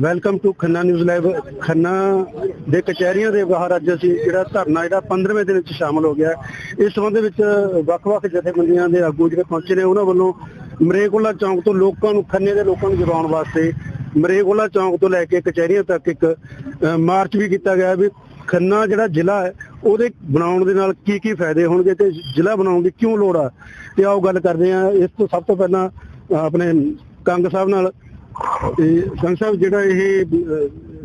Welcome to Khanna news live. Khanna ਦੇ ਕਚਹਿਰੀਆਂ ਦੇ ਬਾਹਰ ਅੱਜ ਅਸੀਂ ਜਿਹੜਾ ਧਰਨਾ ਜਿਹੜਾ 15ਵੇਂ ਦਿਨ ਵਿੱਚ ਸ਼ਾਮਲ ਹੋ ਗਿਆ। ਇਸ ਸੰਬੰਧ ਵਿੱਚ ਵੱਖ-ਵੱਖ ਜਥੇਬੰਦੀਆਂ ਦੇ ਆਗੂ ਜਿਹੜੇ ਪਹੁੰਚੇ ਨੇ, ਉਹਨਾਂ ਵੱਲੋਂ ਮਰੇਕੋਲਾ ਚੌਂਕ ਤੋਂ ਲੋਕਾਂ ਨੂੰ, ਖੰਨੇ ਦੇ ਲੋਕਾਂ ਨੂੰ ਜਗਾਉਣ ਵਾਸਤੇ ਮਰੇਕੋਲਾ ਚੌਂਕ ਤੋਂ ਲੈ ਕੇ ਕਚਹਿਰੀਆਂ ਤੱਕ ਇੱਕ ਮਾਰਚ ਵੀ ਕੀਤਾ ਗਿਆ ਵੀ ਖੰਨਾ ਜਿਹੜਾ ਜ਼ਿਲ੍ਹਾ ਹੈ, ਉਹਦੇ ਬਣਾਉਣ ਦੇ ਨਾਲ ਕੀ ਕੀ ਫਾਇਦੇ ਹੋਣਗੇ ਤੇ ਜ਼ਿਲ੍ਹਾ ਬਣਾਉਣ ਦੀ ਕਿਉਂ ਲੋੜ ਆ? ਤੇ ਆਓ ਗੱਲ ਕਰਦੇ ਹਾਂ। ਇਸ ਤੋਂ ਸਭ ਤੋਂ ਪਹਿਲਾਂ ਆਪਣੇ ਕੰਗ ਸਾਹਿਬ ਨਾਲ ਤੇ ਕੰਗ ਸਾਹਿਬ, ਜਿਹੜਾ ਇਹ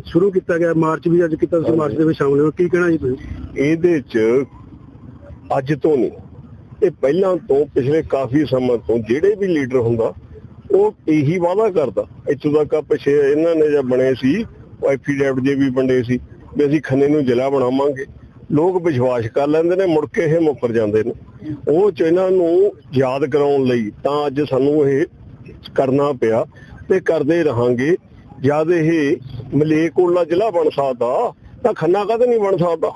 ਸ਼ੁਰੂ ਕੀਤਾ ਗਿਆ, ਮਾਰਚ ਵੀ ਅੱਜ ਕੀਤਾ, ਤੁਸੀਂ ਮਾਰਚ ਦੇ ਵਿੱਚ ਸ਼ਾਮਲ ਹੋ, ਕੀ ਕਹਿਣਾ ਜੀ ਤੁਸੀਂ? ਇਹਦੇ ਚ ਅੱਜ ਤੋਂ ਨਹੀਂ, ਇਹ ਪਹਿਲਾਂ ਤੋਂ, ਪਿਛਲੇ ਕਾਫੀ ਸਮਾਂ ਤੋਂ ਜਿਹੜੇ ਵੀ ਲੀਡਰ ਹੁੰਦਾ, ਉਹ ਇਹੀ ਵਾਅਦਾ ਕਰਦਾ। ਇੱਥੋਂ ਤੱਕ ਪਿਛੇ ਇਹਨਾਂ ਨੇ ਜਦ ਬਣੇ ਸੀ, ਉਹ ਐਫੀਡੈਵਿਟ ਜੇ ਵੀ ਵੰਡੇ ਸੀ, ਵੀ ਅਸੀਂ ਖੰਨੇ ਨੂੰ ਜ਼ਿਲ੍ਹਾ ਬਣਾਵਾਂਗੇ। ਲੋਕ ਵਿਸ਼ਵਾਸ ਕਰ ਲੈਂਦੇ ਨੇ, ਮੁੜ ਕੇ ਇਹ ਮੁੱਕਰ ਜਾਂਦੇ ਨੇ। ਉਹ ਚ ਇਹਨਾਂ ਨੂੰ ਯਾਦ ਕਰਾਉਣ ਲਈ ਤਾਂ ਅੱਜ ਸਾਨੂੰ ਇਹ ਕਰਨਾ ਪਿਆ ਤੇ ਕਰਦੇ ਰਹਾਂਗੇ। ਜਦ ਇਹ ਮਲੇਕੋਲਾ ਜ਼ਿਲ੍ਹਾ ਬਣ ਸਕਦਾ, ਤਾਂ ਖੰਨਾ ਕਦੇ ਨਹੀਂ ਬਣ ਸਕਦਾ?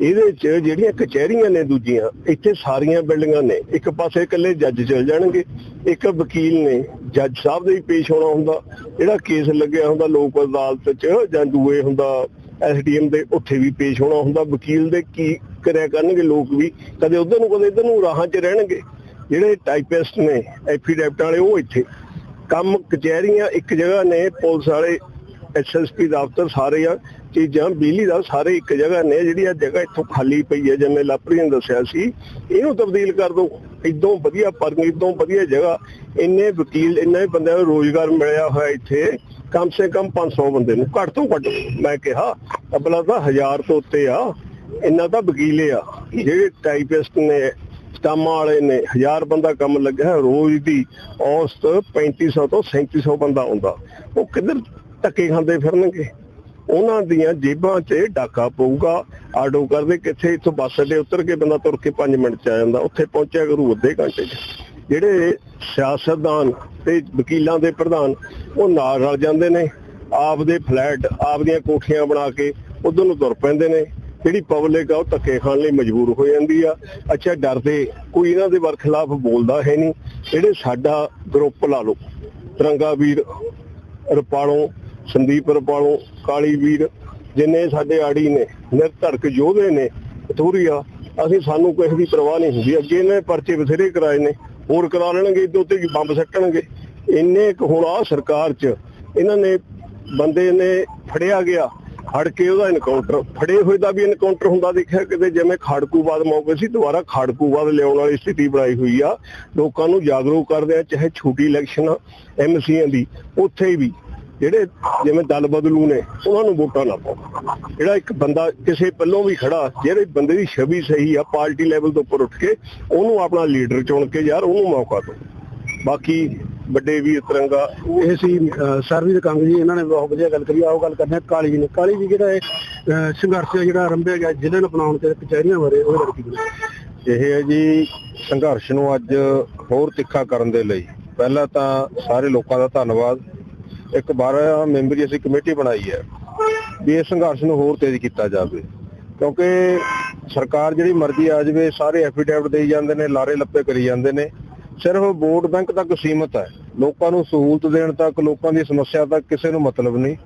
ਇਹਦੇ ਚ ਜਿਹੜੀਆਂ ਕਚਹਿਰੀਆਂ ਨੇ ਦੂਜੀਆਂ, ਇੱਥੇ ਸਾਰੀਆਂ ਬਿਲਡਿੰਗਾਂ ਨੇ। ਇੱਕ ਪਾਸੇ ਇਕੱਲੇ ਜੱਜ ਚਲ ਜਾਣਗੇ, ਇੱਕ ਵਕੀਲ ਨੇ ਜੱਜ ਸਾਹਿਬ ਦੇ ਹੀ ਪੇਸ਼ ਹੋਣਾ ਹੁੰਦਾ। ਜਿਹੜਾ ਕੇਸ ਲੱਗਿਆ ਹੁੰਦਾ ਲੋਕ ਅਦਾਲਤ ਚ, ਜਾਂ ਦੂਏ ਹੁੰਦਾ ਐਸਡੀਐਮ ਦੇ, ਉੱਥੇ ਵੀ ਪੇਸ਼ ਹੋਣਾ ਹੁੰਦਾ। ਵਕੀਲ ਦੇ ਕੀ ਕਰਿਆ ਕਰਨਗੇ ਲੋਕ ਵੀ? ਕਦੇ ਉਧਰ ਨੂੰ, ਕਦੇ ਇਧਰ ਨੂੰ ਰਾਹਾਂ 'ਚ ਰਹਿਣਗੇ। ਜਿਹੜੇ ਟਾਈਪਿਸਟ ਨੇ, ਐਫੀਡੈਵਿਟ ਵਾਲੇ, ਉਹ ਇੱਥੇ। ਕੰਮ ਕਚਹਿਰੀਆਂ ਇੱਕ ਜਗ੍ਹਾ ਨੇ, ਪੁਲਿਸ ਵਾਲੇ ਐਸਐਸਪੀ ਦਫ਼ਤਰ ਸਾਰੇ ਆ, ਚੀਜ਼ਾਂ ਬਿਜਲੀ ਦਾ ਸਾਰੇ ਇੱਕ ਜਗ੍ਹਾ ਨੇ, ਜਿਹੜੀ ਆ ਜਗ੍ਹਾ ਇੱਥੋਂ ਖਾਲੀ ਪਈ ਹੈ ਜਿਵੇਂ ਲਾਪਰੀ ਨੇ ਦੱਸਿਆ ਸੀ। ਇਹਨੂੰ ਤਬਦੀਲ ਕਰ ਦਿਓ ਇਦੋਂ ਵਧੀਆ ਪਰ ਇਦੋਂ ਵਧੀਆ ਜਗ੍ਹਾ, ਇੰਨੇ ਵਕੀਲ, ਇੰਨੇ ਬੰਦਿਆਂ ਨੂੰ ਰੋਜ਼ਗਾਰ ਮਿਲਿਆ ਹੋਇਆ ਇੱਥੇ। ਕਮ ਸੇ ਕਮ 500 ਬੰਦੇ ਨੂੰ, ਘੱਟ ਤੋਂ ਘੱਟ, ਮੈਂ ਕਿਹਾ, ਅਬਲਾ ਤਾਂ 1000 ਤੋਂ ਉੱਤੇ ਆ। ਇੰਨਾ ਤਾਂ ਵਕੀਲੇ ਆ। ਜਿਹੜੇ ਟਾਈਪਿਸਟ ਨੇ ਸਟਾਮਾਂ ਵਾਲੇ ਨੇ 1000 ਬੰਦਾ ਕੰਮ ਲੱਗਿਆ ਰੋਜ਼ ਦੀ ਔਸਤ 3500 ਤੋਂ 3700 ਬੰਦਾ ਆਉਂਦਾ। ਉਹ ਕਿੱਧਰ ਧੱਕੇ ਖਾਂਦੇ ਫਿਰਨਗੇ? ਉਹਨਾਂ ਦੀਆਂ ਜੇਬਾਂ 'ਚ ਡਾਕਾ ਪਊਗਾ। ਆਟੋ ਕਰਦੇ ਕਿੱਥੇ? ਇੱਥੋਂ ਬੱਸ ਅੱਡੇ ਉਤਰ ਕੇ ਬੰਦਾ ਤੁਰ ਕੇ 5 ਮਿੰਟ 'ਚ ਆ ਜਾਂਦਾ। ਉੱਥੇ ਪਹੁੰਚਿਆ ਕਰੂ ਅੱਧੇ ਘੰਟੇ 'ਚ। ਜਿਹੜੇ ਸਿਆਸਤਦਾਨ ਤੇ ਵਕੀਲਾਂ ਦੇ ਪ੍ਰਧਾਨ, ਉਹ ਨਾਲ ਰਲ ਜਾਂਦੇ ਨੇ। ਆਪਦੇ ਫਲੈਟ ਆਪ ਦੀਆਂ ਕੋਠੀਆਂ ਬਣਾ ਕੇ ਉਧਰ ਨੂੰ ਤੁਰ ਪੈਂਦੇ ਨੇ। ਜਿਹੜੀ ਪਬਲਿਕ ਆ, ਉਹ ਧੱਕੇ ਖਾਣ ਲਈ ਮਜਬੂਰ ਹੋ ਜਾਂਦੀ ਆ। ਅੱਛਾ, ਡਰਦੇ ਕੋਈ ਇਹਨਾਂ ਦੇ ਵਰਖਲਾਫ ਬੋਲਦਾ ਹੈ ਨਹੀਂ। ਜਿਹੜੇ ਸਾਡਾ ਗਰੁੱਪ ਲਾ ਲਓ, ਤਿਰੰਗਾ ਵੀਰ ਰਪਾਲੋਂ, ਸੰਦੀਪ ਰਪਾਲੋਂ, ਕਾਲੀ ਵੀਰ, ਜਿੰਨੇ ਸਾਡੇ ਆੜੀ ਨੇ ਨਿਰਧੜਕ ਯੋਧੇ ਨੇ ਥੋਰੀਆ ਅਸੀਂ ਸਾਨੂੰ ਕਿਸੇ ਦੀ ਪਰਵਾਹ ਨਹੀਂ ਹੁੰਦੀ। ਅੱਗੇ ਇਹਨੇ ਪਰਚੇ ਬਥੇਰੇ ਕਰਾਏ ਨੇ, ਹੋਰ ਕਰਾ ਲੈਣਗੇ, ਇਹਦੇ ਉੱਤੇ ਕੀ ਬੰਬ ਸੱਟਣਗੇ। ਇੰਨੇ ਕੁ ਹੁਣ ਆ ਸਰਕਾਰ 'ਚ ਇਹਨਾਂ ਨੇ, ਬੰਦੇ ਨੇ ਫੜਿਆ ਗਿਆ। ਫੜ ਕੇ ਉਹਦਾ ਇਨਕਾਊਂਟਰ ਫੜੇ ਹੋਏ ਦਾ ਵੀ ਇਨਕਾਊਂਟਰ ਹੁੰਦਾ ਦੇਖਿਆ ਕਿਤੇ, ਜਿਵੇਂ ਖਾੜਕੂਵਾਦ ਮੌਕੇ ਸੀ, ਦੁਬਾਰਾ ਖਾੜਕੂਵਾਦ ਲਿਆਉਣ ਵਾਲੀ ਸਥਿਤੀ ਬਣਾਈ ਹੋਈ ਆ। ਲੋਕਾਂ ਨੂੰ ਜਾਗਰੂਕ ਕਰਦੇ ਆ, ਚਾਹੇ ਛੋਟੀ ਇਲੈਕਸ਼ਨ ਐਮਸੀਆਂ ਦੀ, ਉੱਥੇ ਵੀ ਜਿਹੜੇ ਜਿਵੇਂ ਦਲ ਬਦਲੂ ਨੇ, ਉਹਨਾਂ ਨੂੰ ਵੋਟਾਂ ਨਾ ਪਾਓ। ਜਿਹੜਾ ਇੱਕ ਬੰਦਾ ਕਿਸੇ ਪੱਲੋਂ ਵੀ ਖੜਾ, ਜਿਹੜੇ ਬੰਦੇ ਦੀ ਛਵੀ ਸਹੀ ਆ, ਪਾਰਟੀ ਲੈਵਲ ਤੋਂ ਉੱਪਰ ਉੱਠ ਕੇ, ਉਹਨੂੰ ਆਪਣਾ ਲੀਡਰ ਚੁਣ ਕੇ ਯਾਰ ਉਹਨੂੰ ਮੌਕਾ ਦਿਓ। ਬਾਕੀ ਵੱਡੇ ਵੀਰ ਤਿਰੰਗਾ। ਇਹ ਸੀ ਅ, ਸਰਵੀਰ ਕੰਗ ਜੀ ਇਹਨਾਂ ਨੇ ਬਹੁਤ ਵਧੀਆ ਗੱਲ ਕਰੀ। ਆਓ ਗੱਲ ਕਰਦੇ ਹਾਂ ਕਾਲੀ ਜੀ ਨੇ ਕਾਲੀ ਜੀ ਜਿਹੜਾ ਇਹ ਸੰਘਰਸ਼ ਜਿਹੜਾ ਆਰੰਭਿਆ ਗਿਆ ਜ਼ਿਲ੍ਹੇ ਨੂੰ ਬਣਾਉਣ ਤੇ ਕਚਹਿਰੀਆਂ ਬਾਰੇ ਉਹ ਗੱਲ ਕੀ ਕਰੀ ਇਹ ਹੈ ਜੀ ਸੰਘਰਸ਼ ਨੂੰ ਅੱਜ ਹੋਰ ਤਿੱਖਾ ਕਰਨ ਦੇ ਲਈ। ਪਹਿਲਾਂ ਤਾਂ ਸਾਰੇ ਲੋਕਾਂ ਦਾ ਧੰਨਵਾਦ। ਇੱਕ 12 ਮੈਂਬਰੀ ਅਸੀਂ ਕਮੇਟੀ ਬਣਾਈ ਹੈ ਵੀ ਇਹ ਸੰਘਰਸ਼ ਨੂੰ ਹੋਰ ਤੇਜ਼ ਕੀਤਾ ਜਾਵੇ। ਕਿਉਂਕਿ ਸਰਕਾਰ ਜਿਹੜੀ ਮਰਜ਼ੀ ਆ ਜਾਵੇ ਸਾਰੇ ਐਫੀਡੈਵਿਟ ਦੇਈ ਜਾਂਦੇ ਨੇ ਲਾਰੇ ਲੱਪੇ ਕਰੀ ਜਾਂਦੇ ਨੇ। ਸਿਰਫ ਵੋਟ ਬੈਂਕ ਤੱਕ ਸੀਮਤ ਹੈ। ਲੋਕਾਂ ਨੂੰ ਸਹੂਲਤ ਦੇਣ ਤੱਕ, ਲੋਕਾਂ ਦੀ ਸਮੱਸਿਆ ਤੱਕ ਕਿਸੇ ਨੂੰ ਮਤਲਬ ਨਹੀਂ।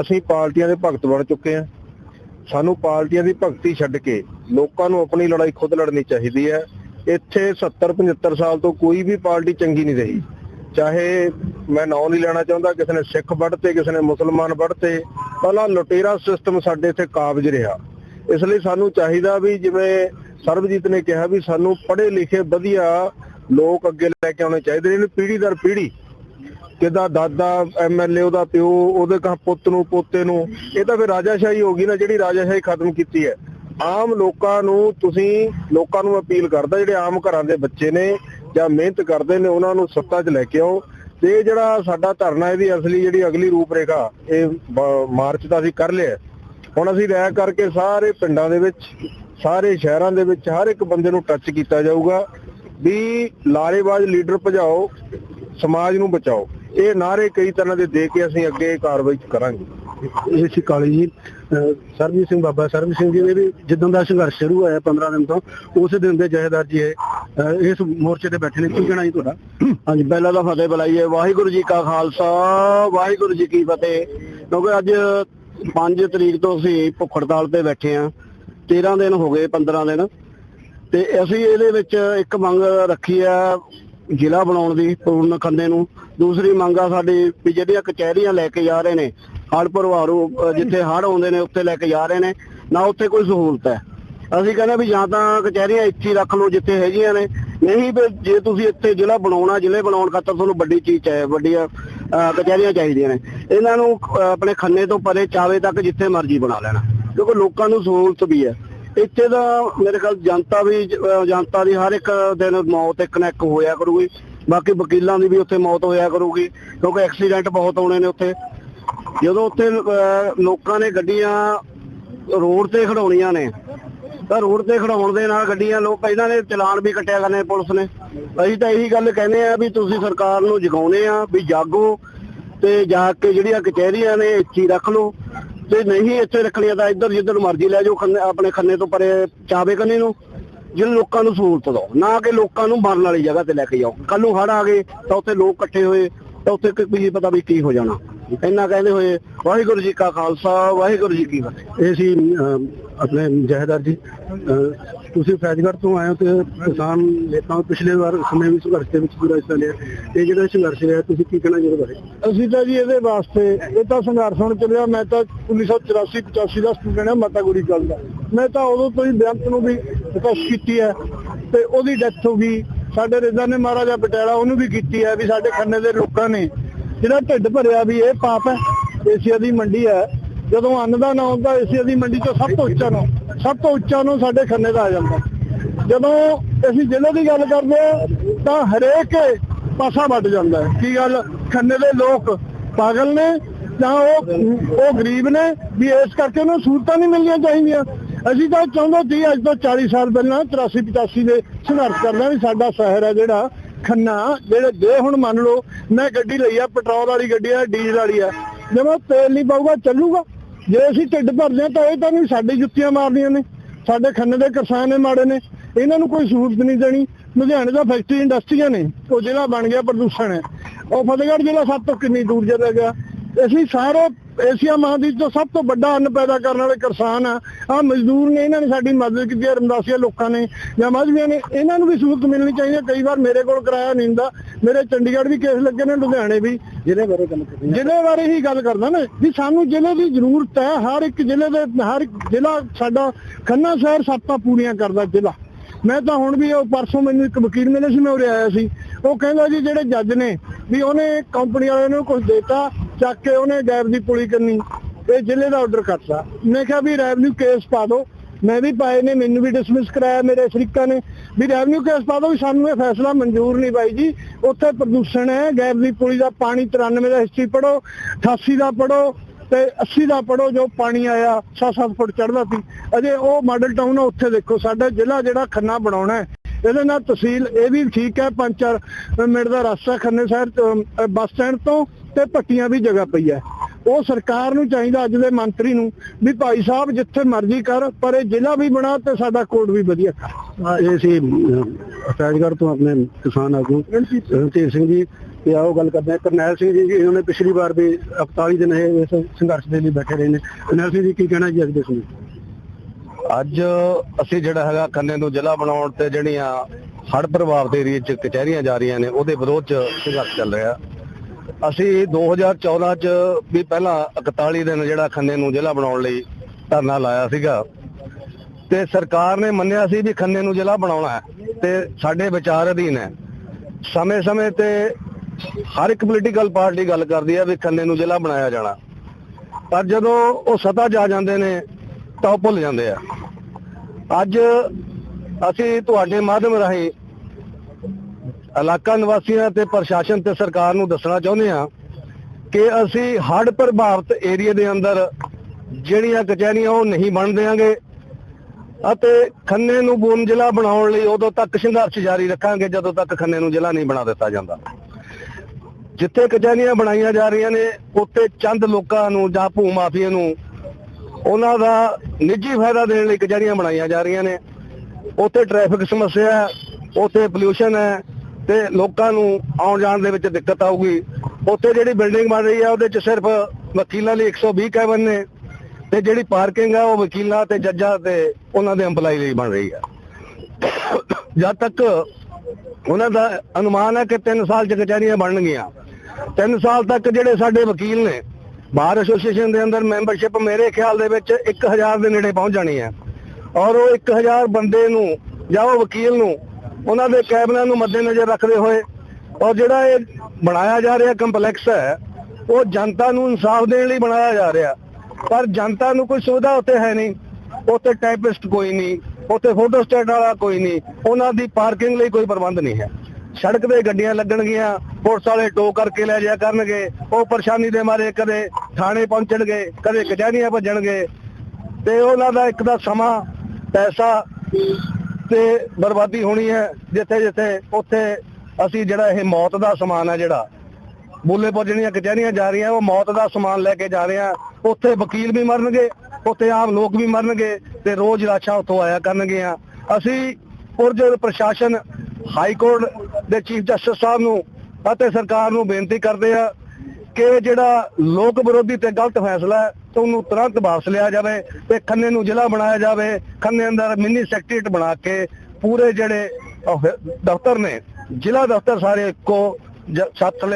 ਅਸੀਂ ਪਾਰਟੀਆਂ ਦੇ ਭਗਤ ਬਣ ਚੁੱਕੇ ਹਾਂ। ਸਾਨੂੰ ਪਾਰਟੀਆਂ ਦੀ ਭਗਤੀ ਛੱਡ ਕੇ ਲੋਕਾਂ ਨੂੰ ਆਪਣੀ ਲੜਾਈ ਖੁਦ ਲੜਨੀ ਚਾਹੀਦੀ ਹੈ। ਇੱਥੇ 70 75 ਸਾਲ ਤੋਂ ਕੋਈ ਵੀ ਪਾਰਟੀ ਚੰਗੀ ਨਹੀਂ ਰਹੀ। ਚਾਹੇ ਮੈਂ ਨਾਂ ਨਹੀਂ ਲੈਣਾ ਚਾਹੁੰਦਾ, ਕਿਸੇ ਨੇ ਸਿੱਖ ਵੱਢਤੇ, ਕਿਸੇ ਨੇ ਮੁਸਲਮਾਨ ਵੱਢਤੇ, ਪਹਿਲਾਂ ਲੁਟੇਰਾ ਸਿਸਟਮ ਸਾਡੇ ਇੱਥੇ ਕਾਬਜ ਰਿਹਾ। ਇਸ ਲਈ ਸਾਨੂੰ ਚਾਹੀਦਾ ਵੀ ਜਿਵੇਂ ਸਰਬਜੀਤ ਨੇ ਕਿਹਾ ਵੀ ਸਾਨੂੰ ਪੜ੍ਹੇ ਲਿਖੇ ਵਧੀਆ ਲੋਕ ਅੱਗੇ ਲੈ ਕੇ ਆਉਣੇ ਚਾਹੀਦੇ ਨੇ, ਇਹਨੂੰ ਪੀੜ੍ਹੀ ਦਰ ਪੀੜ੍ਹੀ। ਕਿਦਾ ਦਾਦਾ ਐਮਐਲਏ ਉਹਦਾ ਪਿਓ, ਉਹਦੇ ਕਾ ਪੁੱਤ ਨੂੰ, ਪੋਤੇ ਨੂੰ, ਇਹ ਤਾਂ ਫਿਰ ਰਾਜਾਸ਼ਾਹੀ ਹੋ ਗਈ ਨਾ, ਜਿਹੜੀ ਰਾਜਾਸ਼ਾਹੀ ਖਤਮ ਕੀਤੀ ਹੈ। ਆਮ ਲੋਕਾਂ ਨੂੰ ਤੁਸੀਂ, ਲੋਕਾਂ ਨੂੰ ਅਪੀਲ ਕਰਦਾ, ਜਿਹੜੇ ਆਮ ਘਰਾਂ ਦੇ ਬੱਚੇ ਨੇ ਜਾਂ ਮਿਹਨਤ ਕਰਦੇ ਨੇ, ਉਹਨਾਂ ਨੂੰ ਸੱਤਾ 'ਚ ਲੈ ਕੇ ਆਓ। ਤੇ ਇਹ ਜਿਹੜਾ ਸਾਡਾ ਧਰਨਾ, ਇਹਦੀ ਅਸਲੀ ਜਿਹੜੀ ਅਗਲੀ ਰੂਪਰੇਖਾ, ਇਹ ਮਾਰਚ ਦਾ ਅਸੀਂ ਕਰ ਲਿਆ ਹੁਣ ਅਸੀਂ ਰਹਿ ਕਰਕੇ ਸਾਰੇ ਪਿੰਡਾਂ ਦੇ ਵਿੱਚ, ਸਾਰੇ ਸ਼ਹਿਰਾਂ ਦੇ ਵਿੱਚ, ਹਰ ਇੱਕ ਬੰਦੇ ਨੂੰ ਟੱਚ ਕੀਤਾ ਜਾਊਗਾ। ਵੀ ਲਾਰੇਬਾਜ਼ ਲੀਡਰ ਭਜਾਓ ਸਮਾਜ ਨੂੰ ਬਚਾਓ। ਇਹ ਨਾਰੇ ਕਈ ਤਰ੍ਹਾਂ ਦੇ ਦੇ ਕੇ ਅਸੀਂ ਅੱਗੇ ਕਾਰਵਾਈ ਕਰਾਂਗੇ। ਇਹ ਸੀ ਕਾਲੀ ਜੀ। ਸਰਬਜੀਤ ਸਿੰਘ ਬਾਬਾ ਸਰਬਜੀਤ ਸਿੰਘ ਜੀ ਨੇ ਵੀ ਜਿੱਦਾਂ ਦਾ ਸੰਘਰਸ਼ ਸ਼ੁਰੂ ਹੋਇਆ 15 ਦਿਨ ਤੋਂ ਉਸੇ ਦਿਨ ਦੇ ਜਹੇਦਾਰ ਜੀ ਇਸ ਮੋਰਚੇ ਤੇ ਬੈਠੇ ਨੇ। ਕੀ ਕਹਿਣਾ ਜੀ ਤੁਹਾਡਾ? ਹਾਂਜੀ ਪਹਿਲਾਂ ਤਾਂ ਫਤਿਹ ਬੁਲਾਈਏ ਵਾਹਿਗੁਰੂ ਜੀ ਕਾ ਖਾਲਸਾ ਵਾਹਿਗੁਰੂ ਜੀ ਕੀ ਫਤਿਹ। ਕਿਉਂਕਿ ਅੱਜ 5 ਤਰੀਕ ਤੋਂ ਅਸੀਂ ਭੁੱਖ ਹੜਤਾਲ ਤੇ ਬੈਠੇ ਆ 13 ਦਿਨ ਹੋ ਗਏ 15 ਦਿਨ। ਤੇ ਅਸੀਂ ਇਹਦੇ ਵਿੱਚ ਇੱਕ ਮੰਗ ਰੱਖੀ ਆ ਜ਼ਿਲ੍ਹਾ ਬਣਾਉਣ ਦੀ ਪੂਰਨ ਖੰਨੇ ਨੂੰ। ਦੂਸਰੀ ਮੰਗ ਆ ਸਾਡੀ ਵੀ ਜਿਹੜੀਆਂ ਕਚਹਿਰੀਆਂ ਲੈ ਕੇ ਜਾ ਰਹੇ ਨੇ ਹੜ੍ਹ ਪਰਿਵਾਰੂ ਜਿੱਥੇ ਹੜ੍ਹ ਆਉਂਦੇ ਨੇ ਉੱਥੇ ਲੈ ਕੇ ਜਾ ਰਹੇ ਨੇ ਨਾ ਉੱਥੇ ਕੋਈ ਸਹੂਲਤ ਹੈ। ਅਸੀਂ ਕਹਿੰਦੇ ਵੀ ਜਾਂ ਤਾਂ ਕਚਹਿਰੀਆਂ ਇੱਥੇ ਰੱਖ ਲਓ ਜਿੱਥੇ ਹੈਗੀਆਂ ਨੇ। ਨਹੀਂ ਵੀ ਜੇ ਤੁਸੀਂ ਇੱਥੇ ਜ਼ਿਲ੍ਹਾ ਬਣਾਉਣਾ ਜ਼ਿਲ੍ਹੇ ਬਣਾਉਣ ਖਾਤਰ ਤੁਹਾਨੂੰ ਵੱਡੀ ਚੀਜ਼ ਚਾਹੀਦੀ ਵੱਡੀਆਂ ਅਹ, ਕਚਹਿਰੀਆਂ ਚਾਹੀਦੀਆਂ ਨੇ। ਇਹਨਾਂ ਨੂੰ ਆਪਣੇ ਖੰਨੇ ਤੋਂ ਪਰੇ ਚਾਵੇ ਤੱਕ ਜਿੱਥੇ ਮਰਜ਼ੀ ਬਣਾ ਲੈਣਾ। ਕਿਉਂਕਿ ਲੋਕਾਂ ਨੂੰ ਸਹੂਲਤ ਵੀ ਹੈ। ਇੱਥੇ ਦਾ ਮੇਰੇ ਖਿਆਲ ਜਨਤਾ ਵੀ ਜਨਤਾ ਦੀ ਹਰ ਇੱਕ ਦਿਨ ਮੌਤ ਇੱਕ ਨਾ ਇੱਕ ਹੋਇਆ ਕਰੂਗੀ। ਬਾਕੀ ਵਕੀਲਾਂ ਦੀ ਵੀ ਉੱਥੇ ਮੌਤ ਹੋਇਆ ਕਰੂਗੀ ਕਿਉਂਕਿ ਐਕਸੀਡੈਂਟ ਬਹੁਤ ਆਉਣੇ ਨੇ ਉੱਥੇ। ਜਦੋਂ ਉੱਥੇ ਅਹ, ਲੋਕਾਂ ਨੇ ਗੱਡੀਆਂ ਰੋਡ ਤੇ ਖੜਾਉਣੀਆਂ ਨੇ ਤਾਂ ਰੋਡ ਤੇ ਖੜਾਉਣ ਦੇ ਨਾਲ ਗੱਡੀਆਂ ਲੋਕ ਇਹਨਾਂ ਨੇ ਚਲਾਨ ਵੀ ਕੱਟਿਆ ਕਰਨੇ ਪੁਲਿਸ ਨੇ। ਅਸੀਂ ਤਾਂ ਇਹੀ ਗੱਲ ਕਹਿੰਦੇ ਆ ਵੀ ਤੁਸੀਂ ਸਰਕਾਰ ਨੂੰ ਜਗਾਉਨੇ ਆ ਵੀ ਜਾਗੋ ਤੇ ਜਾ ਕੇ ਜਿਹੜੀਆਂ ਕਚਹਿਰੀਆਂ ਨੇ ਇੱਥੇ ਰੱਖ ਲਓ। ਤੇ ਨਹੀਂ, ਇੱਥੇ ਰੱਖਣੀਆਂ ਤਾਂ ਇੱਧਰ ਜਿੱਧਰ ਮਰਜ਼ੀ ਲੈ ਜਾਓ, ਖੰਨੇ, ਆਪਣੇ ਖੰਨੇ ਤੋਂ ਪਰੇ ਚਾਵੇ ਕੰਨੀ ਨੂੰ, ਜਿਹਨੂੰ ਲੋਕਾਂ ਨੂੰ ਸਹੂਲਤ ਦਿਓ। ਨਾ ਕਿ ਲੋਕਾਂ ਨੂੰ ਮਰਨ ਵਾਲੀ ਜਗ੍ਹਾ ਤੇ ਲੈ ਕੇ ਜਾਓ। ਕੱਲ ਨੂੰ ਹੜ ਆ ਗਏ ਤਾਂ ਉੱਥੇ ਲੋਕ ਇਕੱਠੇ ਹੋਏ ਤਾਂ ਉੱਥੇ ਕੀ ਪਤਾ ਵੀ ਕੀ ਹੋ ਜਾਣਾ। ਇੰਨਾ ਕਹਿੰਦੇ ਹੋਏ ਵਾਹਿਗੁਰੂ ਜੀ ਕਾ ਖਾਲਸਾ ਵਾਹਿਗੁਰੂ ਜੀ ਕੀ ਫਤਿਹ। ਇਹ ਸੀ ਆਪਣੇ ਜਹੇਦਾਰ ਜੀ। ਤੁਸੀਂ ਫੈਜ਼ਗੜ੍ਹ ਤੋਂ ਆਏ ਹੋ ਤੇ ਕਿਸਾਨ ਨੇਤਾਵਾਂ ਪਿਛਲੇ ਵਾਰ ਸਮੇਂ ਵੀ ਸੰਘਰਸ਼ ਦੇ ਵਿੱਚ ਪੂਰਾ ਹਿੱਸਾ ਲਿਆ। ਇਹ ਜਿਹੜਾ ਸੰਘਰਸ਼ ਰਿਹਾ ਤੁਸੀਂ ਕੀ ਕਹਿਣਾ ਜੀ ਉਹਦੇ ਬਾਰੇ? ਅਸੀਂ ਤਾਂ ਜੀ ਇਹਦੇ ਵਾਸਤੇ ਇਹ ਤਾਂ ਸੰਘਰਸ਼ ਹੁਣ ਚੱਲਿਆ। ਮੈਂ ਤਾਂ 1984 85 ਦਾ ਸਟੂਡੈਂਟ ਹਾਂ ਮਾਤਾ ਗੁਰੀ ਗੱਲ ਦਾ। ਮੈਂ ਤਾਂ ਉਦੋਂ ਤੋਂ ਹੀ ਬੇਅੰਤ ਨੂੰ ਵੀ ਰਿਕਵੈਸਟ ਕੀਤੀ ਹੈ ਤੇ ਉਹਦੀ ਡੈਥ ਹੋ ਗਈ। ਸਾਡੇ ਰਿਜ਼ਾ ਨੇ ਮਹਾਰਾਜਾ ਪਟਿਆਲਾ ਉਹਨੂੰ ਵੀ ਕੀਤੀ ਹੈ ਵੀ ਸਾਡੇ ਖੰਨੇ ਦੇ ਲੋਕਾਂ ਨੇ ਜਿਹੜਾ ਢਿੱਡ ਭਰਿਆ ਵੀ ਇਹ ਪਾਪ ਹੈ, ਏਸ਼ੀਆ ਦੀ ਮੰਡੀ ਹੈ। ਜਦੋਂ ਅੰਨ ਦਾ ਨਾਂ ਹੁੰਦਾ, ਏਸ਼ੀਆ ਦੀ ਮੰਡੀ ਤੋਂ ਸਭ ਤੋਂ ਉੱਚਾ ਨਾਂ, ਸਭ ਤੋਂ ਉੱਚਾ ਨਾਂ ਸਾਡੇ ਖੰਨੇ ਦਾ ਆ ਜਾਂਦਾ। ਜਦੋਂ ਅਸੀਂ ਜ਼ਿਲ੍ਹੇ ਦੀ ਗੱਲ ਕਰਦੇ ਹਾਂ, ਤਾਂ ਹਰੇਕ ਪਾਸਾ ਵੱਟ ਜਾਂਦਾ ਹੈ। ਕੀ ਗੱਲ? ਖੰਨੇ ਦੇ ਲੋਕ ਪਾਗਲ ਨੇ ਜਾਂ ਉਹ ਉਹ ਗਰੀਬ ਨੇ ਵੀ ਇਸ ਕਰਕੇ ਉਹਨੂੰ ਸਹੂਲਤਾਂ ਨਹੀਂ ਮਿਲਣੀਆਂ ਚਾਹੀਦੀਆਂ। ਅਸੀਂ ਤਾਂ ਚਾਹੁੰਦੇ ਸੀ ਅੱਜ ਤੋਂ 40 ਸਾਲ ਪਹਿਲਾਂ 83 85 ਦੇ ਸੰਘਰਸ਼ ਕਰਦਾ ਵੀ ਸਾਡਾ ਸ਼ਹਿਰ ਹੈ ਜਿਹੜਾ ਖੰਨਾ, ਜਿਹੜੇ ਜੇ ਹੁਣ ਮੰਨ ਲਓ ਮੈਂ ਗੱਡੀ ਲਈ ਆ, ਪੈਟਰੋਲ ਵਾਲੀ ਗੱਡੀ ਆ, ਡੀਜ਼ਲ ਵਾਲੀ ਆ ਜੇ ਮੈਂ ਤੇਲ ਨਹੀਂ ਪਾਊਗਾ, ਚੱਲੂਗਾ। ਜੇ ਅਸੀਂ ਢਿੱਡ ਭਰਦੇ ਹਾਂ ਤਾਂ ਇਹ ਤਾਂ ਨਹੀਂ ਸਾਡੀ ਜੁੱਤੀਆਂ ਮਾਰਦੀਆਂ ਨੇ, ਸਾਡੇ ਖੰਨੇ ਦੇ ਕਿਸਾਨ ਨੇ ਮਾੜੇ ਨੇ, ਇਹਨਾਂ ਨੂੰ ਕੋਈ ਸਹੂਲਤ ਨਹੀਂ ਦੇਣੀ। ਲੁਧਿਆਣੇ ਦਾ ਫੈਕਟਰੀ ਇੰਡਸਟਰੀਆਂ ਨੇ, ਉਹ ਜ਼ਿਲ੍ਹਾ ਬਣ ਗਿਆ ਪ੍ਰਦੂਸ਼ਣ। ਹੈ ਉਹ ਫਤਿਹਗੜ੍ਹ ਜ਼ਿਲ੍ਹਾ ਸਭ ਤੋਂ ਕਿੰਨੀ ਦੂਰ ਚਲਾ ਗਿਆ। ਅਸੀਂ ਸਾਰੇ ਏਸ਼ੀਆ ਮਹਾਦੀਪ ਤੋਂ ਸਭ ਤੋਂ ਵੱਡਾ ਅੰਨ ਪੈਦਾ ਕਰਨ ਵਾਲੇ ਕਿਸਾਨ ਆ। ਆ ਮਜ਼ਦੂਰ ਨੇ ਇਹਨਾਂ ਨੇ ਸਾਡੀ ਮਦਦ ਕੀਤੀ ਹੈ ਰਮਦਾਸੀਆ ਲੋਕਾਂ ਨੇ। ਜਾਂ ਮਾਝਵੀਆਂ ਨੇ ਇਹਨਾਂ ਨੂੰ ਵੀ ਸਹੂਲਤ ਮਿਲਣੀ ਚਾਹੀਦੀ ਹੈ ਕਈ ਵਾਰ ਮੇਰੇ ਕੋਲ ਕਰਾਇਆ ਨਹੀਂ ਹੁੰਦਾ। ਮੇਰੇ ਚੰਡੀਗੜ੍ਹ ਵੀ ਕੇਸ ਲੱਗੇ ਨੇ ਲੁਧਿਆਣੇ ਵੀ। ਜਿਹਦੇ ਬਾਰੇ ਗੱਲ ਕਰਦੇ ਜ਼ਿਲ੍ਹੇ ਬਾਰੇ ਹੀ ਗੱਲ ਕਰਦਾ ਨਾ ਵੀ ਸਾਨੂੰ ਜ਼ਿਲ੍ਹੇ ਦੀ ਜ਼ਰੂਰਤ ਹੈ। ਹਰ ਇੱਕ ਜ਼ਿਲ੍ਹੇ ਦੇ ਹਰ ਇੱਕ ਜ਼ਿਲ੍ਹਾ ਸਾਡਾ ਖੰਨਾ ਸ਼ਹਿਰ ਸੱਤਾਂ ਪੂਰੀਆਂ ਕਰਦਾ ਜ਼ਿਲ੍ਹਾ। ਮੈਂ ਤਾਂ ਹੁਣ ਵੀ ਉਹ ਪਰਸੋਂ ਮੈਨੂੰ ਇੱਕ ਵਕੀਲ ਮਿਲੇ ਸੀ ਮੈਂ ਉਰੇ ਆਇਆ ਸੀ। ਉਹ ਕਹਿੰਦਾ ਜੀ ਜਿਹੜੇ ਜੱਜ ਨੇ ਵੀ ਉਹਨੇ ਕੰਪਨੀ ਵਾਲਿਆਂ ਨੂੰ ਕੁਝ ਦੇਤਾ। ਚੱਕ ਕੇ ਉਹਨੇ ਗੈਬ ਦੀ ਪੁਲੀ ਕਰਨੀ, ਇਹ ਜ਼ਿਲ੍ਹੇ ਦਾ ਆਰਡਰ ਕਰਤਾ। ਮੈਂ ਕਿਹਾ ਵੀ ਰੈਵਨਿਊ ਕੇਸ ਪਾ ਦਿਓ। ਮੈਂ ਵੀ ਪਾਏ ਨੇ, ਮੈਨੂੰ ਵੀ ਡਿਸਮਿਸ ਕਰਾਇਆ ਮੇਰੇ ਸ਼ਰੀਕਾਂ ਨੇ। ਵੀ ਰੈਵਨਿਊ ਕੇਸ ਪਾ ਦਿਓ ਵੀ ਸਾਨੂੰ ਇਹ ਫੈਸਲਾ ਮਨਜ਼ੂਰ ਨਹੀਂ ਬਾਈ ਜੀ। ਉੱਥੇ ਪ੍ਰਦੂਸ਼ਣ ਹੈ ਗੈਬ ਦੀ ਪੁਲੀ ਦਾ ਪਾਣੀ 93 ਦਾ ਹਿਸਟਰੀ ਪੜੋ 88 ਦਾ ਪੜੋ ਤੇ 80 ਦਾ ਪੜੋ ਜੋ ਪਾਣੀ ਆਇਆ 7-7 ਫੁੱਟ ਚੜਦਾ ਸੀ। ਅਜੇ ਉਹ ਮਾਡਲ ਟਾਊਨ ਆ, ਉੱਥੇ ਦੇਖੋ, ਸਾਡਾ ਜ਼ਿਲ੍ਹਾ ਜਿਹੜਾ ਖੰਨਾ ਬਣਾਉਣਾ ਹੈ। ਇਹਦੇ ਨਾਲ ਤਹਿਸੀਲ ਇਹ ਵੀ ਠੀਕ ਹੈ ਪੰਜ ਚਾਰ ਮਿੰਟ ਦਾ ਰਸਤਾ ਖੰਨੇ ਸ਼ਹਿਰ ਬੱਸ ਸਟੈਂਡ ਤੋਂ ਤੇ ਪੱਟੀਆਂ ਵੀ ਜਗ੍ਹਾ ਪਈ ਹੈ। ਉਹ ਸਰਕਾਰ ਨੂੰ ਚਾਹੀਦਾ ਅੱਜ ਦੇ ਮੰਤਰੀ ਨੂੰ ਵੀ ਭਾਈ ਸਾਹਿਬ ਜਿੱਥੇ ਮਰਜ਼ੀ ਕਰ ਪਰ ਇਹ ਜ਼ਿਲ੍ਹਾ ਵੀ ਬਣਾ ਤੇ ਸਾਡਾ ਕੋਡ ਵੀ ਵਧੀਆ ਕਰ। ਆ ਇਹ ਸੀ ਫੈਜ਼ਗੜ੍ਹ ਤੋਂ ਆਪਣੇ ਕਿਸਾਨ ਆਗੂ ਰਣਜੀਤ ਸਿੰਘ। ਜੀ ਤੇ ਆਓ ਗੱਲ ਕਰਦੇ ਹਾਂ। ਕਰਨੈਲ ਸਿੰਘ ਜੀ ਇਹਨਾਂ ਨੇ ਪਿਛਲੀ ਵਾਰ ਵੀ 41 ਦਿਨ ਇਹ ਸੰਘਰਸ਼ ਦੇ ਲਈ ਬੈਠੇ ਰਹੇ ਨੇ। ਕਰਨੈਲ ਸਿੰਘ ਜੀ ਕੀ ਕਹਿਣਾ ਜੀ ਅੱਜ ਦੇ ਸਮੇਂ? ਅੱਜ ਅਸੀਂ ਜਿਹੜਾ ਹੈਗਾ ਖੰਨੇ ਨੂੰ ਜ਼ਿਲ੍ਹਾ ਬਣਾਉਣ ਤੇ ਜਿਹੜੀਆਂ ਹੜ੍ਹ ਪ੍ਰਭਾਵਿਤ ਏਰੀਏ 'ਚ ਕਚਹਿਰੀਆਂ ਜਾ ਰਹੀਆਂ ਨੇ, ਉਹਦੇ ਵਿਰੋਧ 'ਚ ਸੰਘਰਸ਼ ਚੱਲ ਰਿਹਾ। ਅਸੀਂ 2014 'ਚ ਵੀ ਪਹਿਲਾਂ 41 ਦਿਨ ਜਿਹੜਾ ਖੰਨੇ ਨੂੰ ਜ਼ਿਲ੍ਹਾ ਬਣਾਉਣ ਲਈ ਧਰਨਾ ਲਾਇਆ ਸੀਗਾ। ਤੇ ਸਰਕਾਰ ਨੇ ਮੰਨਿਆ ਸੀ ਵੀ ਖੰਨੇ ਨੂੰ ਜ਼ਿਲ੍ਹਾ ਬਣਾਉਣਾ ਹੈ ਤੇ ਸਾਡੇ ਵਿਚਾਰ ਅਧੀਨ ਹੈ। ਸਮੇਂ-ਸਮੇਂ ਤੇ ਹਰ ਇੱਕ ਪੋਲੀਟੀਕਲ ਪਾਰਟੀ ਗੱਲ ਕਰਦੀ ਹੈ ਵੀ ਖੰਨੇ ਨੂੰ ਜ਼ਿਲ੍ਹਾ ਬਣਾਇਆ ਜਾਣਾ। ਪਰ ਜਦੋਂ ਉਹ ਸੱਤਾ 'ਚ ਆ ਜਾਂਦੇ ਨੇ ਤਾਂ ਉਹ ਭੁੱਲ ਜਾਂਦੇ ਆ। ਅੱਜ ਅਸੀਂ ਤੁਹਾਡੇ ਮਾਧਿਅਮ ਰਾਹੀਂ ਇਲਾਕਾ ਨਿਵਾਸੀਆਂ ਤੇ ਪ੍ਰਸ਼ਾਸਨ ਤੇ ਸਰਕਾਰ ਨੂੰ ਦੱਸਣਾ ਚਾਹੁੰਦੇ ਹਾਂ ਕਿ ਅਸੀਂ ਹੜ੍ਹ ਪ੍ਰਭਾਵਿਤ ਏਰੀਆ ਦੇ ਅੰਦਰ ਜਿਹੜੀਆਂ ਕਚਹਿਰੀਆਂ ਉਹ ਨਹੀਂ ਬਣ ਦੇਾਂਗੇ ਅਤੇ ਖੰਨੇ ਨੂੰ ਬੋਨ ਜ਼ਿਲ੍ਹਾ ਬਣਾਉਣ ਲਈ ਉਦੋਂ ਤੱਕ ਸੰਘਰਸ਼ ਜਾਰੀ ਰੱਖਾਂਗੇ ਜਦੋਂ ਤੱਕ ਖੰਨੇ ਨੂੰ ਜ਼ਿਲ੍ਹਾ ਨਹੀਂ ਬਣਾ ਦਿੱਤਾ ਜਾਂਦਾ। ਜਿੱਥੇ ਕਚਹਿਰੀਆਂ ਬਣਾਈਆਂ ਜਾ ਰਹੀਆਂ ਨੇ, ਉੱਥੇ ਚੰਦ ਲੋਕਾਂ ਨੂੰ ਜਾਂ ਭੂ ਮਾਫੀਆ ਨੂੰ ਉਹਨਾਂ ਦਾ ਨਿੱਜੀ ਫਾਇਦਾ ਦੇਣ ਲਈ ਕਚਹਿਰੀਆਂ ਬਣਾਈਆਂ ਜਾ ਰਹੀਆਂ ਨੇ। ਉੱਥੇ ਟ੍ਰੈਫਿਕ ਸਮੱਸਿਆ ਹੈ, ਉੱਥੇ ਪੋਲਿਊਸ਼ਨ ਹੈ ਤੇ ਲੋਕਾਂ ਨੂੰ ਆਉਣ ਜਾਣ ਦੇ ਵਿੱਚ ਦਿੱਕਤ ਆਊਗੀ। ਉੱਥੇ ਜਿਹੜੀ ਬਿਲਡਿੰਗ ਬਣ ਰਹੀ ਹੈ, ਉਹਦੇ 'ਚ ਸਿਰਫ ਵਕੀਲਾਂ ਲਈ 120 ਕੈਬਨ ਨੇ ਤੇ ਜਿਹੜੀ ਪਾਰਕਿੰਗ ਹੈ ਉਹ ਵਕੀਲਾਂ ਤੇ ਜੱਜਾਂ ਤੇ ਉਹਨਾਂ ਦੇ EMPLOYE ਲਈ ਬਣ ਰਹੀ ਹੈ। ਜਦ ਤੱਕ ਉਹਨਾਂ ਦਾ ਅਨੁਮਾਨ ਹੈ ਕਿ 3 ਸਾਲ ਚ ਕਚਹਿਰੀਆਂ ਬਣਨਗੀਆਂ 3 ਸਾਲ ਤੱਕ ਜਿਹੜੇ ਸਾਡੇ ਵਕੀਲ ਨੇ ਬਾਰ ਐਸੋਸੀਏਸ਼ਨ ਦੇ ਅੰਦਰ ਮੈਂਬਰਸ਼ਿਪ ਮੇਰੇ ਖਿਆਲ ਦੇ ਵਿੱਚ 1000 ਦੇ ਨੇੜੇ ਪਹੁੰਚ ਜਾਣੀ ਹੈ। ਔਰ ਉਹ 1000 ਬੰਦੇ ਨੂੰ ਜਾਂ ਉਹ ਵਕੀਲ ਨੂੰ ਉਹਨਾਂ ਦੇ ਕੈਬਨਾਂ ਨੂੰ ਮੱਦੇਨਜ਼ਰ ਰੱਖਦੇ ਹੋਏ ਔਰ ਜਿਹੜਾ ਇਹ ਬਣਾਇਆ ਜਾ ਰਿਹਾ ਕੰਪਲੈਕਸ ਹੈ, ਉਹ ਜਨਤਾ ਨੂੰ ਇਨਸਾਫ ਦੇਣ ਲਈ ਬਣਾਇਆ ਜਾ ਰਿਹਾ। ਪਰ ਜਨਤਾ ਨੂੰ ਕੋਈ ਸੁਵਿਧਾ ਉੱਥੇ ਹੈ ਨਹੀਂ। ਉੱਥੇ ਟਾਈਪਿਸਟ ਕੋਈ ਨਹੀਂ, ਉੱਥੇ ਫੋਟੋ ਸਟੇਟ ਵਾਲਾ ਕੋਈ ਨਹੀਂ, ਉਹਨਾਂ ਦੀ ਪਾਰਕਿੰਗ ਲਈ ਕੋਈ ਪ੍ਰਬੰਧ ਨਹੀਂ ਹੈ। ਸੜਕ ਤੇ ਗੱਡੀਆਂ ਲੱਗਣਗੀਆਂ, ਪੁਲਿਸ ਵਾਲੇ ਟੋ ਕਰਕੇ ਲੈ ਜਾਇਆ ਕਰਨਗੇ, ਉਹ ਪਰੇਸ਼ਾਨੀ ਦੇ ਮਾਰੇ ਕਦੇ ਥਾਣੇ ਪਹੁੰਚਣਗੇ, ਕਦੇ ਕਚਹਿਰੀਆਂ ਭੱਜਣਗੇ, ਤੇ ਉਹਨਾਂ ਦਾ ਇੱਕ ਦਾ ਸਮਾਂ, ਪੈਸਾ ਤੇ ਬਰਬਾਦੀ ਹੋਣੀ ਹੈ, ਜਿੱਥੇ ਜਿੱਥੇ ਉੱਥੇ ਅਸੀਂ ਜਿਹੜਾ ਇਹ ਮੌਤ ਦਾ ਸਮਾਨ ਹੈ ਜਿਹੜਾ, ਬੁੱਲੇ ਜਿਹੜੀਆਂ ਕਚਹਿਰੀਆਂ ਜਾ ਰਹੀਆਂ, ਉਹ ਮੌਤ ਦਾ ਸਮਾਨ ਲੈ ਕੇ ਜਾ ਰਹੇ ਆ ਉੱਥੇ ਵਕੀਲ ਵੀ ਮਰਨਗੇ, ਉੱਥੇ ਆਮ ਲੋਕ ਵੀ ਮਰਨਗੇ ਤੇ ਰੋਜ਼ ਲਾਸ਼ਾਂ ਉੱਥੋਂ ਆਇਆ ਕਰਨਗੀਆਂ। ਅਸੀਂ ਪੁਰਜ ਪ੍ਰਸ਼ਾਸਨ, ਹਾਈ ਕੋਰਟ ਦੇ ਚੀਫ ਜਸਟਿਸ ਸਾਹਿਬ ਨੂੰ ਅਤੇ ਸਰਕਾਰ ਨੂੰ ਬੇਨਤੀ ਕਰਦੇ ਆ ਕਿ ਜਿਹੜਾ ਲੋਕ ਵਿਰੋਧੀ ਤੇ ਗਲਤ ਫੈਸਲਾ ਹੈ, ਤੇ ਉਹਨੂੰ ਤੁਰੰਤ ਵਾਪਸ ਲਿਆ ਜਾਵੇ ਤੇ ਖੰਨੇ ਨੂੰ ਜ਼ਿਲ੍ਹਾ ਬਣਾਇਆ ਜਾਵੇ, ਖੰਨੇ ਅੰਦਰ ਮਿੰਨੀ ਸੈਕਟਰੀਏਟ ਬਣਾ ਕੇ ਪੂਰੇ ਜਿਹੜੇ ਦਫ਼ਤਰ ਨੇ, ਜ਼ਿਲ੍ਹਾ ਦਫ਼ਤਰ ਸਾਰੇ ਇੱਕੋ ਜ-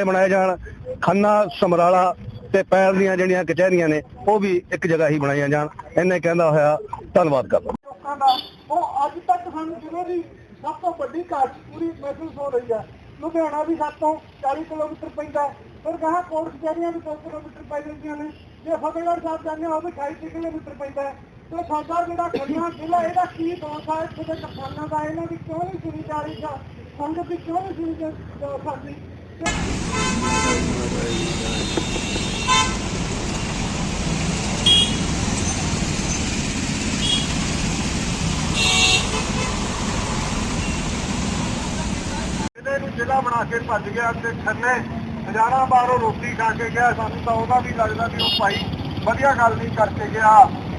ਬਣਾਏ ਜਾਣ, ਖੰਨਾ, ਸਮਰਾਲਾ ਤੇ ਪੈਰ ਦੀਆਂ ਜਿਹੜੀਆਂ ਕਚਹਿਰੀਆਂ ਨੇ, ਉਹ ਵੀ ਇੱਕ ਜਗ੍ਹਾ ਹੀ ਬਣਾਈਆਂ ਜਾਣ। ਇਹਨੇ ਕਹਿੰਦਾ ਹੋਇਆ, ਧੰਨਵਾਦ ਕਰਦਾ। ਲੋਕਾਂ ਦਾ, ਉਹ ਅੱਜ ਤੱਕ ਸਾਨੂੰ ਜ਼ਿਲ੍ਹੇ ਦੀ ਸਭ ਤੋਂ ਵੱਡੀ ਘਾਟ ਪੂਰੀ ਮਹਿਸੂਸ ਹੋ ਰਹੀ ਹੈ, ਲੁਧਿਆਣਾ ਵੀ ਸਾਡੇ 40 ਕਿਲੋਮੀਟਰ ਪੈਂਦਾ ਫਿਰ ਕਹਾ ਕੋਰਟ ਕਚਹਿਰੀਆਂ ਵੀ 2 ਕਿਲੋਮੀਟਰ ਪੈ ਜਾਂਦੀਆਂ ਨੇ। ਜੇ ਫਤਿਹਗੜ੍ਹ ਸਾਹਿਬ ਜਾਂਦੇ ਹਾਂ ਉਹ 28 ਕਿਲੋਮੀਟਰ ਪੈਂਦਾ ਤੇ ਸਾਡਾ ਜਿਹੜਾ ਖੰਨਾ ਜ਼ਿਲ੍ਹਾ ਇਹਦਾ ਕੀ ਦੋਸ਼ ਹੈ ਇੱਥੇ ਦੇ ਕਿਸਾਨਾਂ ਦਾ, ਇਹਨਾਂ ਦੀ ਕਿਉਂ ਨਹੀਂ ਸੁਣੀ ਜਾ ਸੰਗਤ ਦੀ ਕਿਉਂ ਨਹੀਂ ਸੁਣੀ ਜ਼ਿਲ੍ਹਾ ਬਣਾ ਕੇ ਭੱਜ ਗਿਆ ਤੇ ਖੰਨੇ ਹਜ਼ਾਰਾਂ ਬਾਹਰੋਂ ਰੋਟੀ ਖਾ ਕੇ ਗਿਆ, ਸਾਨੂੰ ਤਾਂ ਉਹਦਾ ਵੀ ਲੱਗਦਾ ਵੀ ਉਹ ਭਾਈ ਵਧੀਆ ਗੱਲ ਨਹੀਂ ਕਰਕੇ ਗਿਆ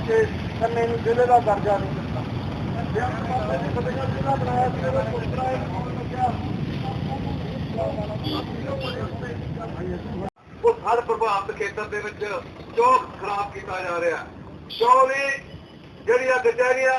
ਕਿ ਖੰਨੇ ਨੂੰ ਜ਼ਿਲ੍ਹੇ ਦਾ ਦਰਜਾ ਨਹੀਂ ਦਿੱਤਾ। ਉਹ ਹਰ ਪ੍ਰਭਾਵਿਤ ਖੇਤਰ ਦੇ ਵਿੱਚ ਜੋ ਖਰਾਬ ਕੀਤਾ ਜਾ ਰਿਹਾ। ਜੋ ਜਿਹੜੀਆਂ ਕਚਹਿਰੀਆਂ